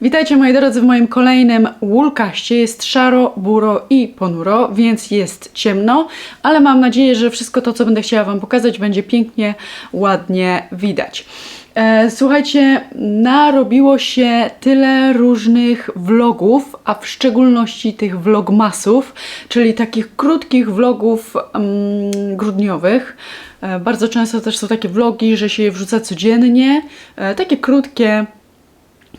Witajcie moi drodzy w moim kolejnym Woolkaście. Jest szaro, buro i ponuro, więc jest ciemno, ale mam nadzieję, że wszystko to, co będę chciała Wam pokazać, będzie pięknie, ładnie widać. E, Słuchajcie, narobiło się tyle różnych vlogów, a w szczególności tych vlogmasów, czyli takich krótkich vlogów mm, grudniowych. E, Bardzo często też są takie vlogi, że się je wrzuca codziennie, e, takie krótkie,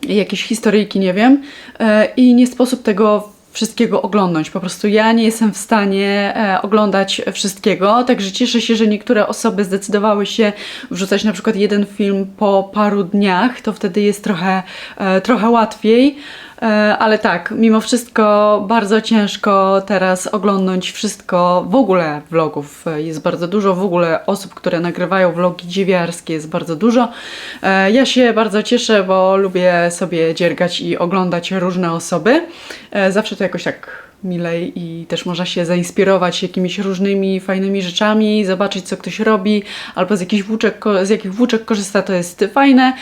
jakieś historyjki, nie wiem. E, I nie sposób tego wszystkiego oglądać. Po prostu ja nie jestem w stanie e, oglądać wszystkiego, także cieszę się, że niektóre osoby zdecydowały się wrzucać na przykład jeden film po paru dniach, to wtedy jest trochę, e, trochę łatwiej. E, Ale tak, mimo wszystko bardzo ciężko teraz oglądać wszystko. W ogóle vlogów jest bardzo dużo, w ogóle osób, które nagrywają vlogi dziewiarskie jest bardzo dużo. E, Ja się bardzo cieszę, bo lubię sobie dziergać i oglądać różne osoby. E, Zawsze to jakoś tak milej i też można się zainspirować jakimiś różnymi fajnymi rzeczami, zobaczyć co ktoś robi, albo z włóczek, z jakich włóczek korzysta, to jest fajne.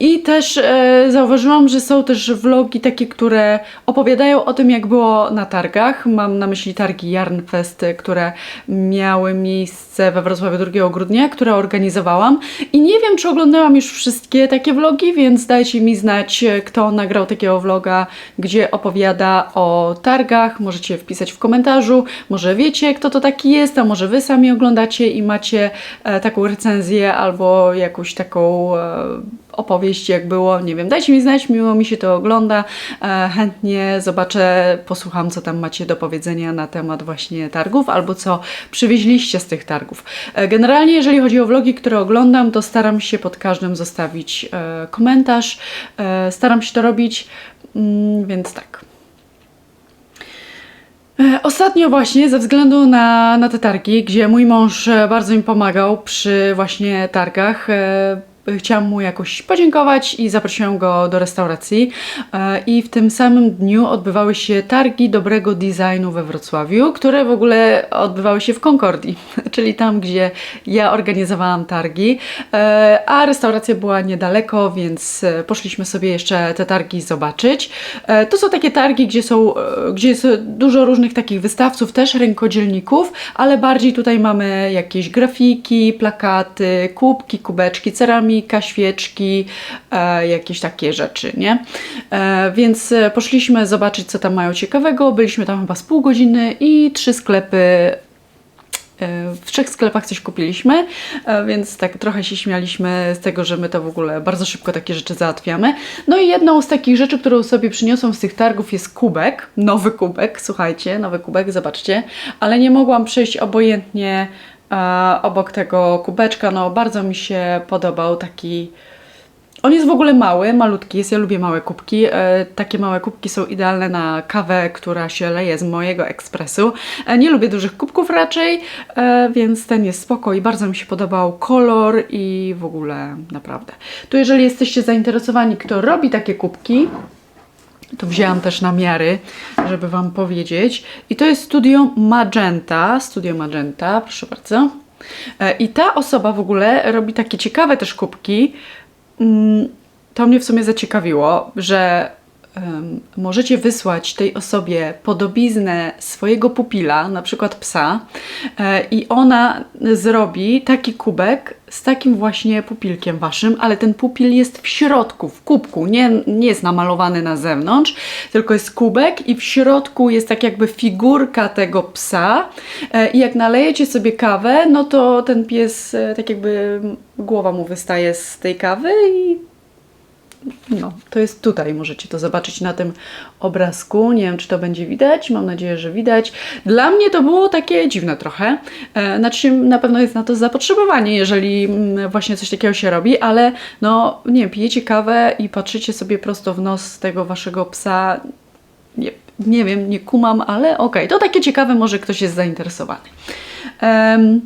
I też e, zauważyłam, że są też vlogi takie, które opowiadają o tym, jak było na targach. Mam na myśli targi Jarnfest, które miały miejsce we Wrocławiu 2 grudnia, które organizowałam. I nie wiem, czy oglądałam już wszystkie takie vlogi, więc dajcie mi znać, e, kto nagrał takiego vloga, gdzie opowiada o targach. Możecie wpisać w komentarzu. Może wiecie, kto to taki jest, a może wy sami oglądacie i macie e, taką recenzję albo jakąś taką e, opowieść, jak było. Nie wiem, dajcie mi znać, miło mi się to ogląda. E, chętnie zobaczę, posłucham, co tam macie do powiedzenia na temat właśnie targów, albo co przywieźliście z tych targów. E, generalnie, jeżeli chodzi o vlogi, które oglądam, to staram się pod każdym zostawić e, komentarz. Staram się to robić, mm, więc tak. Ostatnio właśnie ze względu na, na te targi, gdzie mój mąż bardzo mi pomagał przy właśnie targach, chciałam mu jakoś podziękować i zaprosiłam go do restauracji. E, I w tym samym dniu odbywały się targi dobrego designu we Wrocławiu, które w ogóle odbywały się w Concordii, czyli tam, gdzie ja organizowałam targi. E, A restauracja była niedaleko, więc e, poszliśmy sobie jeszcze te targi zobaczyć. To są takie targi, gdzie są, gdzie jest dużo różnych takich wystawców, też rękodzielników, ale bardziej tutaj mamy jakieś grafiki, plakaty, kubki, kubeczki, ceramika, świeczki, e, jakieś takie rzeczy, nie? E, więc e, poszliśmy zobaczyć, co tam mają ciekawego. Byliśmy tam chyba z pół godziny i trzy sklepy E, w trzech sklepach coś kupiliśmy, e, więc tak trochę się śmialiśmy z tego, że my to w ogóle bardzo szybko takie rzeczy załatwiamy. No i jedną z takich rzeczy, którą sobie przyniosłam z tych targów jest kubek, nowy kubek, słuchajcie, nowy kubek, zobaczcie, ale nie mogłam przejść obojętnie obok tego kubeczka, no bardzo mi się podobał taki on jest w ogóle mały, malutki jest. Ja lubię małe kubki. E, takie małe kubki są idealne na kawę, która się leje z mojego ekspresu. E, nie lubię dużych kubków raczej, e, więc ten jest spoko i bardzo mi się podobał kolor i w ogóle naprawdę. Tu jeżeli jesteście zainteresowani, kto robi takie kubki, to wzięłam też namiary, żeby Wam powiedzieć. I to jest Studio Magenta. Studio Magenta, proszę bardzo. E, I ta osoba w ogóle robi takie ciekawe też kubki. Mm, To mnie w sumie zaciekawiło, że możecie wysłać tej osobie podobiznę swojego pupila, na przykład psa, e, i ona zrobi taki kubek z takim właśnie pupilkiem waszym, ale ten pupil jest w środku, w kubku, nie, nie jest namalowany na zewnątrz, tylko jest kubek i w środku jest tak jakby figurka tego psa e, i jak nalejecie sobie kawę, no to ten pies e, tak jakby głowa mu wystaje z tej kawy i no, to jest tutaj, możecie to zobaczyć na tym obrazku. Nie wiem, czy to będzie widać, mam nadzieję, że widać. Dla mnie to było takie dziwne trochę. E, Znaczy, na pewno jest na to zapotrzebowanie, jeżeli mm, właśnie coś takiego się robi, ale no, nie wiem, pijecie kawę i patrzycie sobie prosto w nos tego waszego psa. Nie, nie wiem, nie kumam, ale okej, to takie ciekawe, może ktoś jest zainteresowany. Em,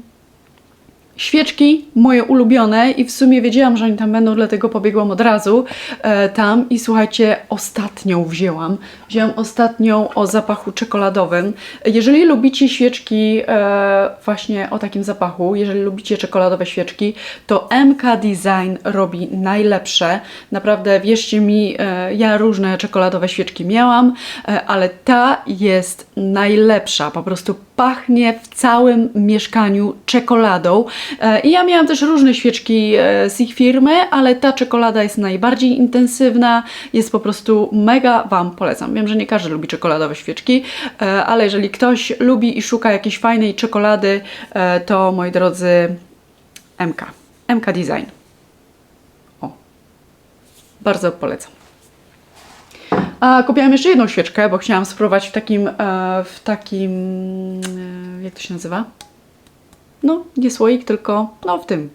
Świeczki moje ulubione i w sumie wiedziałam, że oni tam będą, dlatego pobiegłam od razu e, tam i słuchajcie, ostatnią wzięłam. Wzięłam ostatnią o zapachu czekoladowym. Jeżeli lubicie świeczki e, właśnie o takim zapachu, jeżeli lubicie czekoladowe świeczki, to MK Design robi najlepsze. Naprawdę wierzcie mi, e, ja różne czekoladowe świeczki miałam, e, ale ta jest najlepsza. Po prostu pachnie w całym mieszkaniu czekoladą. E, I ja miałam też różne świeczki e, z ich firmy, ale ta czekolada jest najbardziej intensywna, jest po prostu mega Wam polecam. Wiem, że nie każdy lubi czekoladowe świeczki, e, ale jeżeli ktoś lubi i szuka jakiejś fajnej czekolady, to moi drodzy MK. MK Design. O. Bardzo polecam. A kupiłam jeszcze jedną świeczkę, bo chciałam spróbować w takim, w takim, jak to się nazywa? No, nie słoik, tylko no w tym.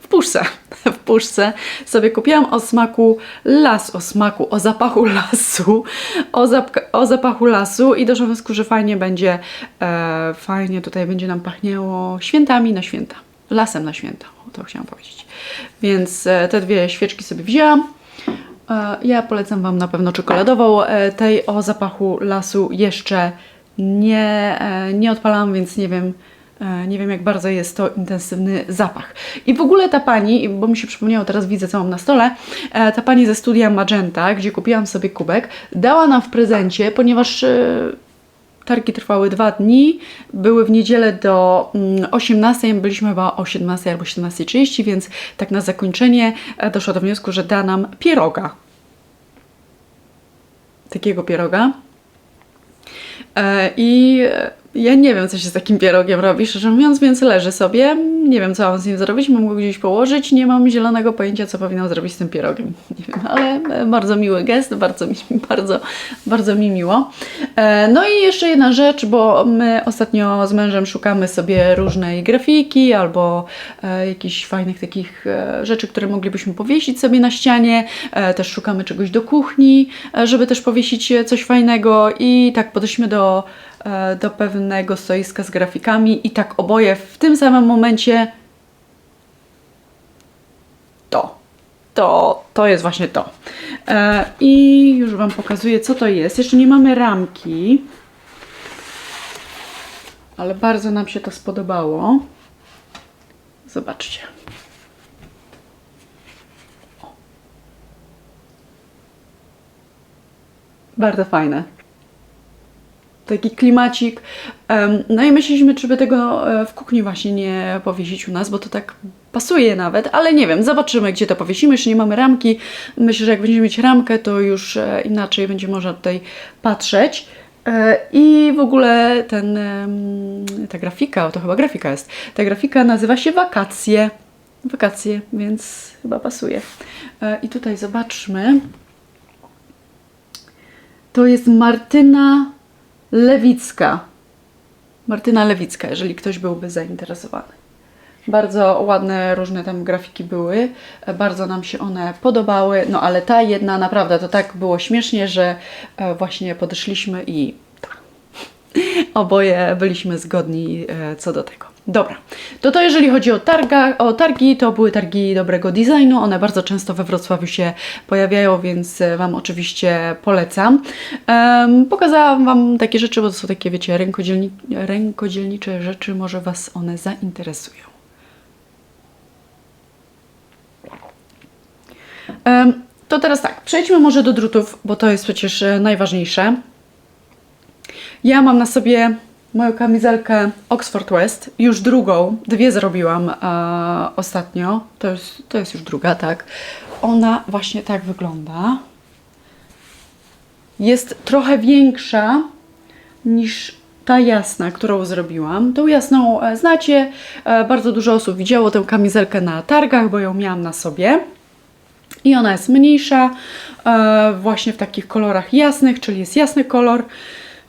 W puszce. W puszce sobie kupiłam o smaku las, o smaku, o zapachu lasu, o, zapka, o zapachu lasu i doszłam do wniosku, że fajnie będzie, e, fajnie tutaj będzie nam pachniało świętami na święta, lasem na święta, o to chciałam powiedzieć. Więc e, te dwie świeczki sobie wzięłam. Ja polecam Wam na pewno czekoladową. E, Tej o zapachu lasu jeszcze nie, e, nie odpalam, więc nie wiem, e, nie wiem jak bardzo jest to intensywny zapach. I w ogóle ta pani, bo mi się przypomniało, teraz widzę co mam na stole, ta pani ze studia Magenta, gdzie kupiłam sobie kubek, dała nam w prezencie, ponieważ Targi trwały dwa dni, były w niedzielę do mm, 18, byliśmy chyba o 17 albo 17.30, więc tak na zakończenie e, doszła do wniosku, że da nam pieroga. Takiego pieroga. E, I e, ja nie wiem, co się z takim pierogiem robi, szczerze mówiąc, więc leży sobie. Nie wiem, co mam z nim zrobić, mam go gdzieś położyć. Nie mam zielonego pojęcia, co powinnam zrobić z tym pierogiem. Nie wiem, ale bardzo miły gest, bardzo mi, bardzo, bardzo mi miło. E, No i jeszcze jedna rzecz, bo my ostatnio z mężem szukamy sobie różnej grafiki albo e, jakichś fajnych takich e, rzeczy, które moglibyśmy powiesić sobie na ścianie. Też szukamy czegoś do kuchni, żeby też powiesić coś fajnego i tak podeszliśmy do, do pewnego stoiska z grafikami i tak oboje w tym samym momencie to. To, to jest właśnie to. E, I już Wam pokazuję, co to jest. Jeszcze nie mamy ramki, ale bardzo nam się to spodobało. Zobaczcie. Bardzo fajne taki klimacik. No i myśleliśmy, czy by tego e, w kuchni właśnie nie powiesić u nas, bo to tak pasuje nawet, ale nie wiem, zobaczymy, gdzie to powiesimy. Jeszcze nie mamy ramki. Myślę, że jak będziemy mieć ramkę, to już e, inaczej będzie można tutaj patrzeć. E, I w ogóle ten, ta grafika, to chyba grafika jest, ta grafika nazywa się Wakacje. Wakacje, więc chyba pasuje. I tutaj zobaczmy. To jest Martyna Lewicka. Martyna Lewicka, jeżeli ktoś byłby zainteresowany. Bardzo ładne różne tam grafiki były, bardzo nam się one podobały, no ale ta jedna naprawdę to tak było śmiesznie, że e, właśnie podeszliśmy i. Oboje byliśmy zgodni e, co do tego. Dobra, to to jeżeli chodzi o, targa, o targi, to były targi dobrego designu. One bardzo często we Wrocławiu się pojawiają, więc e, Wam oczywiście polecam. Em, pokazałam Wam takie rzeczy, bo to są takie, wiecie, rękodzielni, rękodzielnicze rzeczy, może Was one zainteresują. Em, to teraz tak, przejdźmy może do drutów, bo to jest przecież e, najważniejsze. Ja mam na sobie moją kamizelkę Oxford West, już drugą, dwie zrobiłam e, ostatnio, to jest, to jest już druga, tak. Ona właśnie tak wygląda. Jest trochę większa niż ta jasna, którą zrobiłam. Tą jasną e, znacie, e, bardzo dużo osób widziało tę kamizelkę na targach, bo ją miałam na sobie. I ona jest mniejsza, e, właśnie w takich kolorach jasnych, czyli jest jasny kolor,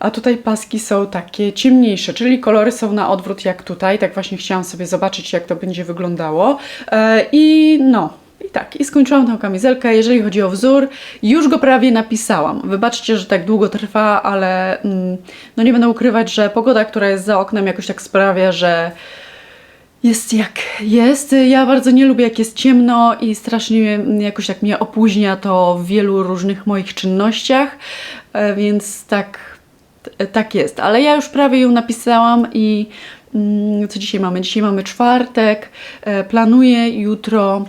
a tutaj paski są takie ciemniejsze, czyli kolory są na odwrót jak tutaj. Tak właśnie chciałam sobie zobaczyć, jak to będzie wyglądało. E, I no, i tak, i skończyłam tę kamizelkę. Jeżeli chodzi o wzór, już go prawie napisałam. Wybaczcie, że tak długo trwa, ale mm, no nie będę ukrywać, że pogoda, która jest za oknem, jakoś tak sprawia, że jest jak jest. Ja bardzo nie lubię, jak jest ciemno i strasznie jakoś tak mnie opóźnia to w wielu różnych moich czynnościach, e, więc tak, tak jest. Ale ja już prawie ją napisałam i mm, co dzisiaj mamy? Dzisiaj mamy czwartek. E, Planuję jutro.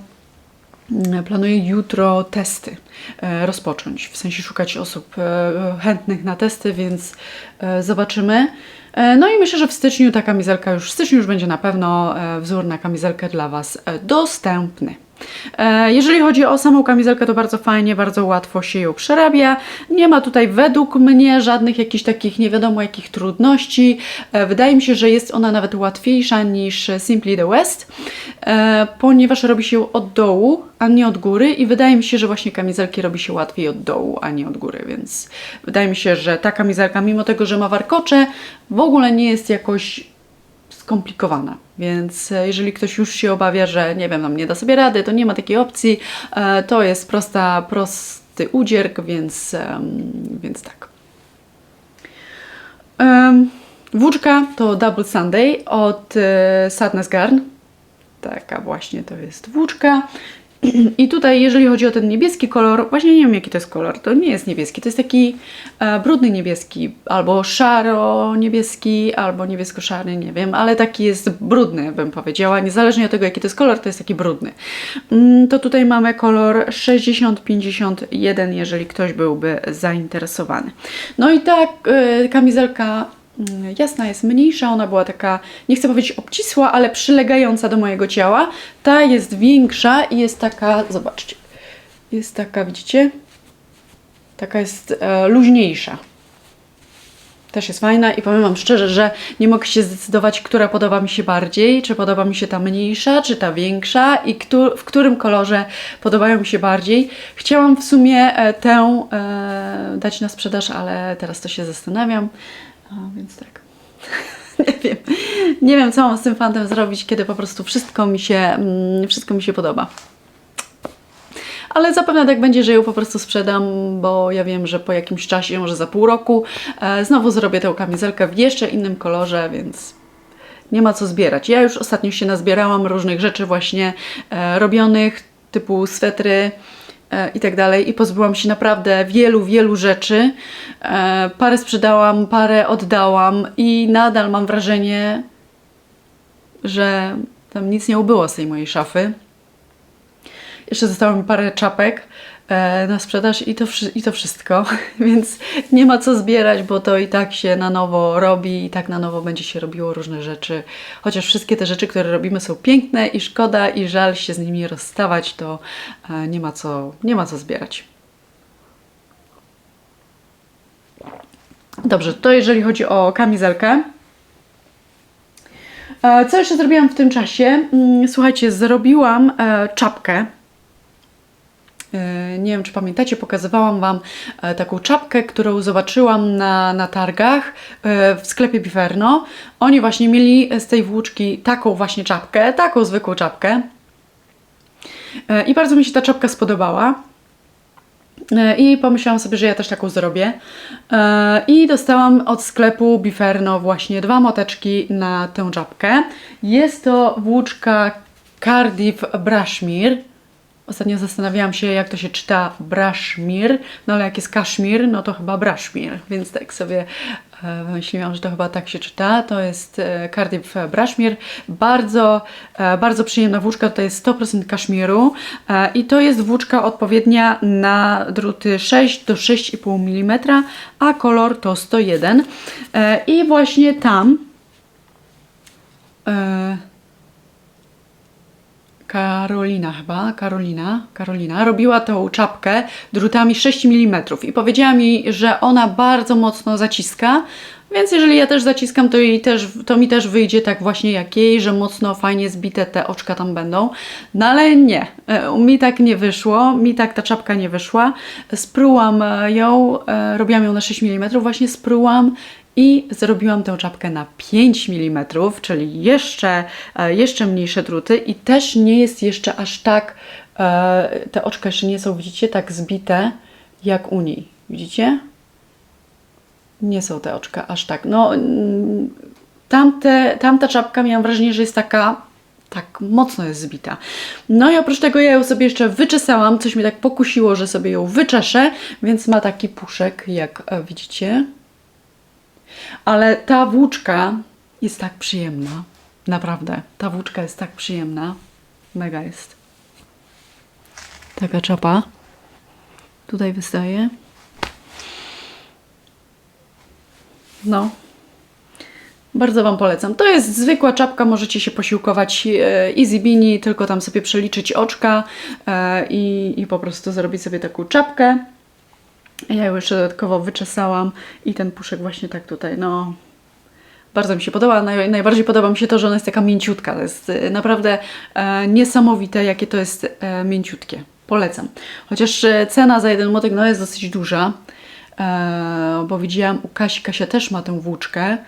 mm, Planuję jutro testy e, rozpocząć, w sensie szukać osób e, chętnych na testy, więc e, zobaczymy. E, No i myślę, że w styczniu ta kamizelka już, w styczniu już będzie na pewno e, wzór na kamizelkę dla Was e, dostępny. E, Jeżeli chodzi o samą kamizelkę, to bardzo fajnie, bardzo łatwo się ją przerabia. Nie ma tutaj według mnie żadnych jakichś takich nie wiadomo jakich trudności. E, Wydaje mi się, że jest ona nawet łatwiejsza niż Simply the West, e, ponieważ robi się od dołu, a nie od góry i wydaje mi się, że właśnie kamizelki robi się łatwiej od dołu, a nie od góry, więc wydaje mi się, że ta kamizelka, mimo tego, że ma warkocze, w ogóle nie jest jakoś skomplikowana. Więc e, jeżeli ktoś już się obawia, że nie wiem, nam nie da sobie rady, to nie ma takiej opcji. E, To jest prosta, prosty udzierk, więc, więc tak. Włóczka to Double Sunday od e, Sadness Garn. Taka właśnie to jest włóczka. I tutaj, jeżeli chodzi o ten niebieski kolor, właśnie nie wiem jaki to jest kolor, to nie jest niebieski, to jest taki e, brudny niebieski, albo szaro-niebieski, albo niebiesko-szary, nie wiem, ale taki jest brudny, bym powiedziała, niezależnie od tego jaki to jest kolor, to jest taki brudny. Mm, to tutaj mamy kolor 60-51, jeżeli ktoś byłby zainteresowany. No i ta e, kamizelka Jasna jest mniejsza, ona była taka, nie chcę powiedzieć obcisła, ale przylegająca do mojego ciała. Ta jest większa i jest taka, zobaczcie, jest taka, widzicie? Taka jest e, luźniejsza. Też jest fajna i powiem Wam szczerze, że nie mogę się zdecydować, która podoba mi się bardziej. Czy podoba mi się ta mniejsza, czy ta większa i w którym kolorze podobają mi się bardziej. Chciałam w sumie e, tę e, dać na sprzedaż, ale teraz to się zastanawiam. A, więc tak. nie wiem. Nie wiem, co mam z tym fantem zrobić, kiedy po prostu wszystko mi się, mm, wszystko mi się podoba. Ale zapewne tak będzie, że ją po prostu sprzedam, bo ja wiem, że po jakimś czasie, może za pół roku, e, znowu zrobię tę kamizelkę w jeszcze innym kolorze, więc nie ma co zbierać. Ja już ostatnio się nazbierałam różnych rzeczy właśnie e, robionych, typu swetry i tak dalej i pozbyłam się naprawdę wielu, wielu rzeczy. E, parę sprzedałam, parę oddałam i nadal mam wrażenie, że tam nic nie ubyło z tej mojej szafy. Jeszcze zostało mi parę czapek e, na sprzedaż i to, i to wszystko, więc nie ma co zbierać, bo to i tak się na nowo robi i tak na nowo będzie się robiło różne rzeczy. Chociaż wszystkie te rzeczy, które robimy są piękne i szkoda i żal się z nimi rozstawać, to e, nie ma co, nie ma co zbierać. Dobrze, to jeżeli chodzi o kamizelkę. E, Co jeszcze zrobiłam w tym czasie? Mm, Słuchajcie, zrobiłam e, czapkę. Nie wiem, czy pamiętacie, pokazywałam Wam e, taką czapkę, którą zobaczyłam na, na targach e, w sklepie Biferno. Oni właśnie mieli z tej włóczki taką właśnie czapkę, taką zwykłą czapkę. E, I bardzo mi się ta czapka spodobała. I pomyślałam sobie, że ja też taką zrobię. I dostałam od sklepu Biferno właśnie dwa moteczki na tę czapkę. Jest to włóczka Cardiff Brushmere. Ostatnio zastanawiałam się, jak to się czyta Brushmere, no ale jak jest kaszmir, no to chyba Brushmere, więc tak sobie e, wymyśliłam, że to chyba tak się czyta. To jest e, Cardiff Brushmere. Bardzo, e, bardzo przyjemna włóczka, to jest 100% kaszmiru i to jest włóczka odpowiednia na druty 6 do 6,5 mm, a kolor to 101. E, I właśnie tam Karolina chyba, Karolina, Karolina robiła tą czapkę drutami 6 mm i powiedziała mi, że ona bardzo mocno zaciska, więc jeżeli ja też zaciskam, to, jej też, to mi też wyjdzie tak właśnie jak jej, że mocno fajnie zbite te oczka tam będą. No ale nie, e, mi tak nie wyszło, mi tak ta czapka nie wyszła. Sprułam e, ją, e, robiłam ją na 6 mm, właśnie sprułam i zrobiłam tę czapkę na 5 mm, czyli jeszcze, e, jeszcze mniejsze druty i też nie jest jeszcze aż tak E, te oczka jeszcze nie są, widzicie, tak zbite jak u niej. Widzicie? Nie są te oczka aż tak. No, mm, tamte, tamta czapka miałam wrażenie, że jest taka tak mocno jest zbita. No i oprócz tego ja ją sobie jeszcze wyczesałam, coś mnie tak pokusiło, że sobie ją wyczeszę, więc ma taki puszek, jak e, widzicie. Ale ta włóczka jest tak przyjemna. Naprawdę, ta włóczka jest tak przyjemna. Mega jest. Taka czapa. Tutaj wystaje. No. Bardzo Wam polecam. To jest zwykła czapka, możecie się posiłkować e, easy beanie, tylko tam sobie przeliczyć oczka e, i, i po prostu zrobić sobie taką czapkę. Ja ją jeszcze dodatkowo wyczesałam i ten puszek właśnie tak tutaj, no bardzo mi się podoba. Naj, najbardziej podoba mi się to, że ona jest taka mięciutka. To jest e, naprawdę e, niesamowite, jakie to jest e, mięciutkie. Polecam. Chociaż e, cena za jeden młotek no, jest dosyć duża, e, bo widziałam u Kasi, Kasia też ma tę włóczkę,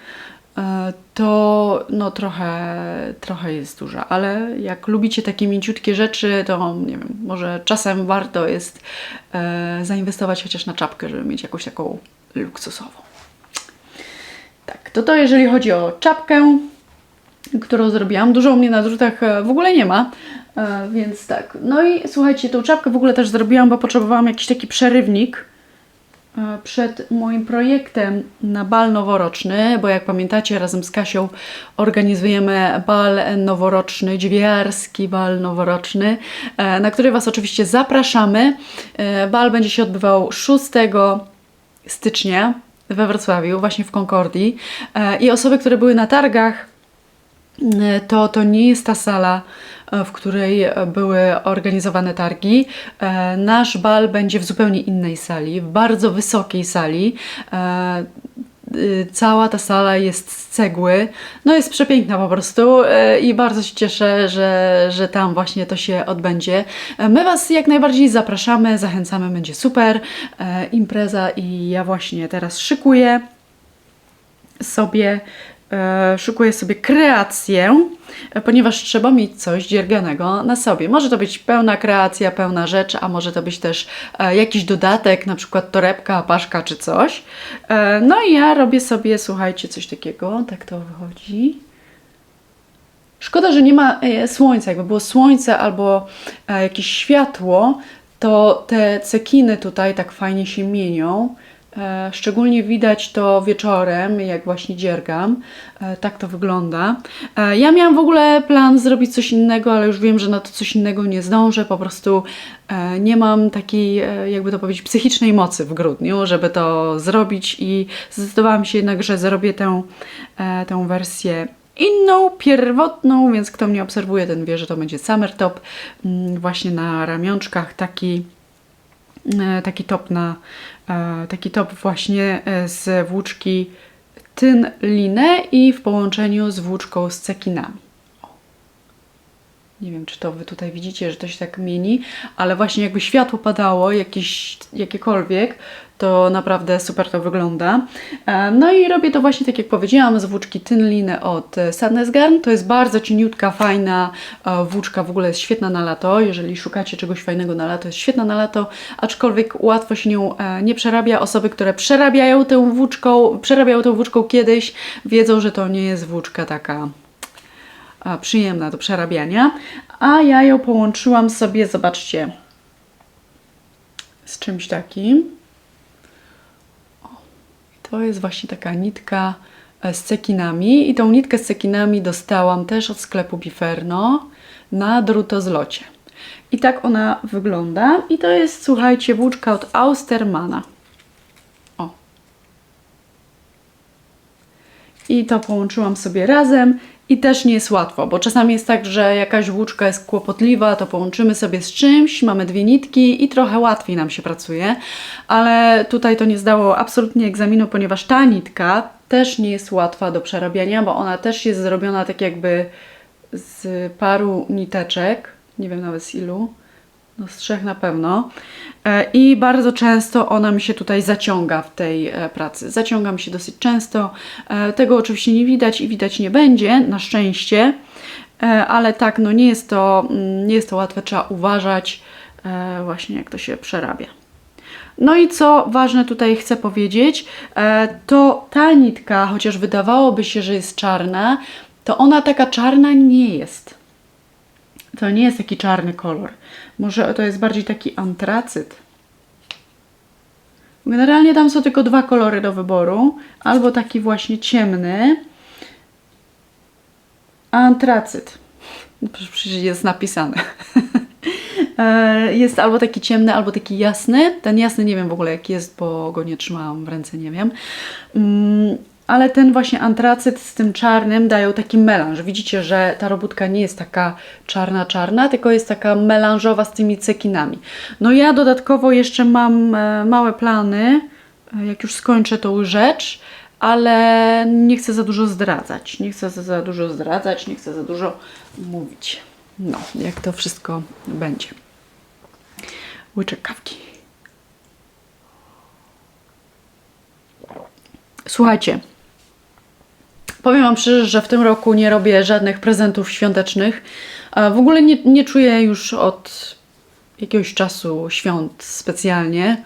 to no trochę, trochę jest duża, ale jak lubicie takie mięciutkie rzeczy, to nie wiem, może czasem warto jest e, zainwestować chociaż na czapkę, żeby mieć jakąś taką luksusową. Tak, to to jeżeli chodzi o czapkę, którą zrobiłam. Dużo u mnie na drutach e, w ogóle nie ma, e, więc tak. No i słuchajcie, tą czapkę w ogóle też zrobiłam, bo potrzebowałam jakiś taki przerywnik e, przed moim projektem na bal noworoczny, bo jak pamiętacie, razem z Kasią organizujemy bal noworoczny, dźwiarski bal noworoczny, e, na który Was oczywiście zapraszamy. E, Bal będzie się odbywał 6 stycznia we Wrocławiu, właśnie w Concordii. E, I osoby, które były na targach, e, to, to nie jest ta sala, e, w której były organizowane targi. E, Nasz bal będzie w zupełnie innej sali, w bardzo wysokiej sali. E, y, Cała ta sala jest z cegły. No jest przepiękna po prostu i bardzo się cieszę, że, że tam właśnie to się odbędzie. My Was jak najbardziej zapraszamy, zachęcamy, będzie super impreza i ja właśnie teraz szykuję sobie e, szykuję sobie kreację, e, ponieważ trzeba mieć coś dzierganego na sobie. Może to być pełna kreacja, pełna rzecz, a może to być też e, jakiś dodatek, na przykład torebka, paszka czy coś. No i ja robię sobie, słuchajcie, coś takiego, tak to wychodzi. Szkoda, że nie ma słońca. Jakby było słońce albo jakieś światło, to te cekiny tutaj tak fajnie się mienią. E, Szczególnie widać to wieczorem, jak właśnie dziergam. E, Tak to wygląda. E, Ja miałam w ogóle plan zrobić coś innego, ale już wiem, że na to coś innego nie zdążę. Po prostu nie mam takiej, jakby to powiedzieć, psychicznej mocy w grudniu, żeby to zrobić i zdecydowałam się jednak, że zrobię tę, tę wersję inną, pierwotną, więc kto mnie obserwuje, ten wie, że to będzie summer top. Mm, Właśnie na ramionczkach taki taki top na e, taki top właśnie e, z włóczki tyn linę i w połączeniu z włóczką z cekinami. Nie wiem, czy to wy tutaj widzicie, że to się tak mieni, ale właśnie jakby światło padało, jakieś, jakiekolwiek, to naprawdę super to wygląda. E, No i robię to właśnie tak jak powiedziałam z włóczki Tyn Liny od e, Sadness Garn. To jest bardzo cieniutka, fajna e, włóczka, w ogóle jest świetna na lato. Jeżeli szukacie czegoś fajnego na lato, jest świetna na lato, aczkolwiek łatwo się nią nie przerabia. Osoby, które przerabiają tę włóczką, przerabiają tę włóczką kiedyś, wiedzą, że to nie jest włóczka taka przyjemna do przerabiania. A ja ją połączyłam sobie, zobaczcie, z czymś takim. To jest właśnie taka nitka e, z cekinami i tą nitkę z cekinami dostałam też od sklepu Biferno na drutozlocie. I tak ona wygląda i to jest, słuchajcie, włóczka od Austermana. O. I to połączyłam sobie razem i też nie jest łatwo, bo czasami jest tak, że jakaś włóczka jest kłopotliwa, to połączymy sobie z czymś, mamy dwie nitki i trochę łatwiej nam się pracuje, ale tutaj to nie zdało absolutnie egzaminu, ponieważ ta nitka też nie jest łatwa do przerabiania, bo ona też jest zrobiona tak jakby z paru niteczek, nie wiem nawet z ilu, no z trzech na pewno. E, I bardzo często ona mi się tutaj zaciąga w tej e, pracy. Zaciąga mi się dosyć często. E, Tego oczywiście nie widać i widać nie będzie, na szczęście. Ale tak, no nie jest to, mm, nie jest to łatwe, trzeba uważać właśnie jak to się przerabia. No i co ważne tutaj chcę powiedzieć, to ta nitka, chociaż wydawałoby się, że jest czarna, to ona taka czarna nie jest. To nie jest taki czarny kolor. Może to jest bardziej taki antracyt. Generalnie tam są tylko dwa kolory do wyboru. Albo taki właśnie ciemny, antracyt. Przecież jest napisane. E, jest albo taki ciemny, albo taki jasny. Ten jasny nie wiem w ogóle jaki jest, bo go nie trzymałam w ręce, nie wiem. Ale ten właśnie antracyt z tym czarnym dają taki melanż. Widzicie, że ta robótka nie jest taka czarna, czarna, tylko jest taka melanżowa z tymi cekinami. No ja dodatkowo jeszcze mam e, małe plany, e, jak już skończę tą rzecz, ale nie chcę za dużo zdradzać. Nie chcę za dużo zdradzać, nie chcę za dużo mówić. No, jak to wszystko będzie. Łyczek kawki. Słuchajcie, powiem Wam szczerze, że w tym roku nie robię żadnych prezentów świątecznych. W ogóle nie, nie czuję już od jakiegoś czasu świąt specjalnie.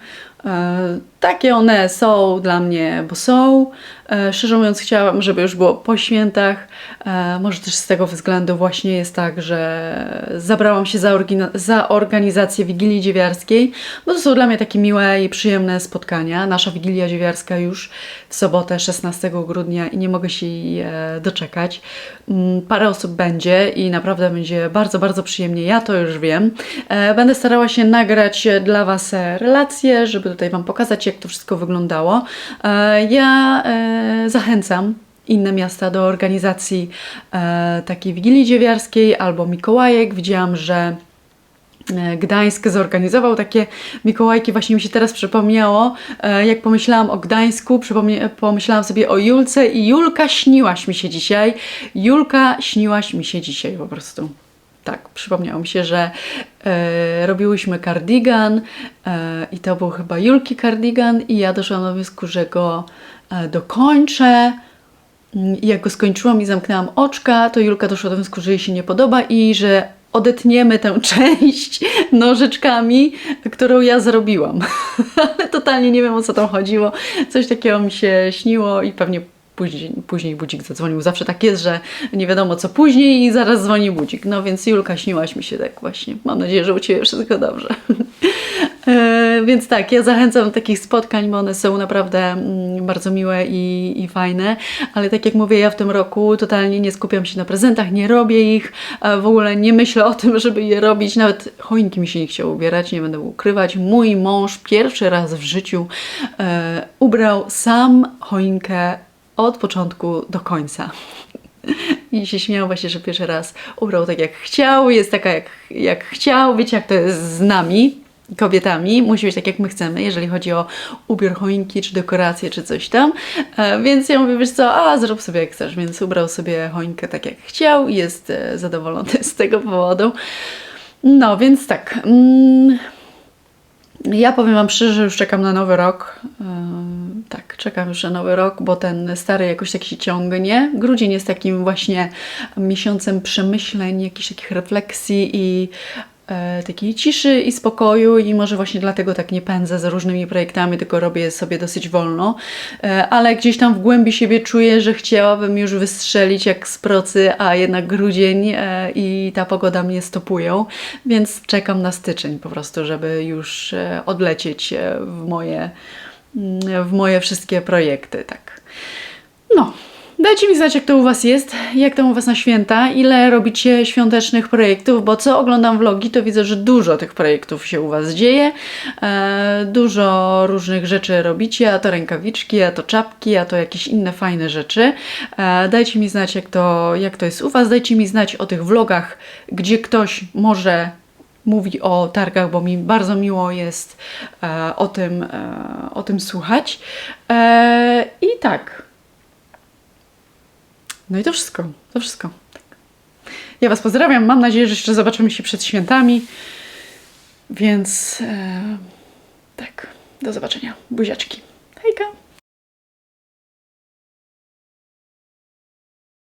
Takie one są dla mnie, bo są. E, szczerze mówiąc, chciałam, żeby już było po świętach. E, może też z tego względu właśnie jest tak, że zabrałam się za, za organizację Wigilii Dziewiarskiej, bo to są dla mnie takie miłe i przyjemne spotkania. Nasza Wigilia Dziewiarska już w sobotę 16 grudnia i nie mogę się jej e, doczekać. Mm, Parę osób będzie i naprawdę będzie bardzo, bardzo przyjemnie. Ja to już wiem. E, Będę starała się nagrać dla Was relacje, żeby tutaj Wam pokazać, jak to wszystko wyglądało. E, Ja e, zachęcam inne miasta do organizacji e, takiej Wigilii Dziewiarskiej albo Mikołajek. Widziałam, że Gdańsk zorganizował takie Mikołajki. Właśnie mi się teraz przypomniało, jak pomyślałam o Gdańsku, pomyślałam sobie o Julce i Julka śniłaś mi się dzisiaj. Julka śniłaś mi się dzisiaj po prostu. Tak, przypomniało mi się, że e, robiłyśmy kardigan e, i to był chyba Julki kardigan i ja doszłam do wniosku, że go e, dokończę. I jak go skończyłam i zamknęłam oczka, to Julka doszła do wniosku, że jej się nie podoba i że odetniemy tę część nożyczkami, którą ja zrobiłam. Ale totalnie nie wiem o co tam chodziło. Coś takiego mi się śniło i pewnie później, później budzik zadzwonił. Zawsze tak jest, że nie wiadomo co później i zaraz dzwoni budzik. No więc Julka śniłaś mi się tak właśnie. Mam nadzieję, że u Ciebie wszystko dobrze. E, Więc tak, ja zachęcam do takich spotkań, bo one są naprawdę mm, bardzo miłe i, i fajne, ale tak jak mówię, ja w tym roku totalnie nie skupiam się na prezentach, nie robię ich, w ogóle nie myślę o tym, żeby je robić, nawet choinki mi się nie chciało ubierać, nie będę ukrywać. Mój mąż pierwszy raz w życiu e, ubrał sam choinkę od początku do końca. I się śmiał właśnie, że pierwszy raz ubrał tak jak chciał, jest taka jak, jak chciał, wiecie jak to jest z nami, kobietami, musi być tak jak my chcemy, jeżeli chodzi o ubiór choinki, czy dekoracje, czy coś tam, e, więc ja mówię, wiesz co, a zrób sobie jak chcesz, więc ubrał sobie choinkę tak jak chciał i jest e, zadowolony z tego powodu. No, więc tak, mm, ja powiem Wam szczerze, że już czekam na nowy rok. Tak, czekam już na nowy rok, bo ten stary jakoś tak się ciągnie. Grudzień jest takim właśnie miesiącem przemyśleń, jakichś takich refleksji i takiej ciszy i spokoju i może właśnie dlatego tak nie pędzę z różnymi projektami, tylko robię sobie dosyć wolno, E, ale gdzieś tam w głębi siebie czuję, że chciałabym już wystrzelić jak z procy, a jednak grudzień e, i ta pogoda mnie stopują, więc czekam na styczeń po prostu, żeby już e, odlecieć e, w moje, mm, w moje wszystkie projekty, tak. No, dajcie mi znać, jak to u Was jest, jak tam u Was na święta, ile robicie świątecznych projektów, bo co oglądam vlogi, to widzę, że dużo tych projektów się u Was dzieje, e, dużo różnych rzeczy robicie, a to rękawiczki, a to czapki, a to jakieś inne fajne rzeczy. E, dajcie mi znać, jak to, jak to jest u Was, dajcie mi znać o tych vlogach, gdzie ktoś może mówi o targach, bo mi bardzo miło jest e, o, tym, o tym słuchać. I tak. No i to wszystko. To wszystko. Tak. Ja Was pozdrawiam. Mam nadzieję, że jeszcze zobaczymy się przed świętami. Więc e, tak. Do zobaczenia. Buziaczki. Hejka.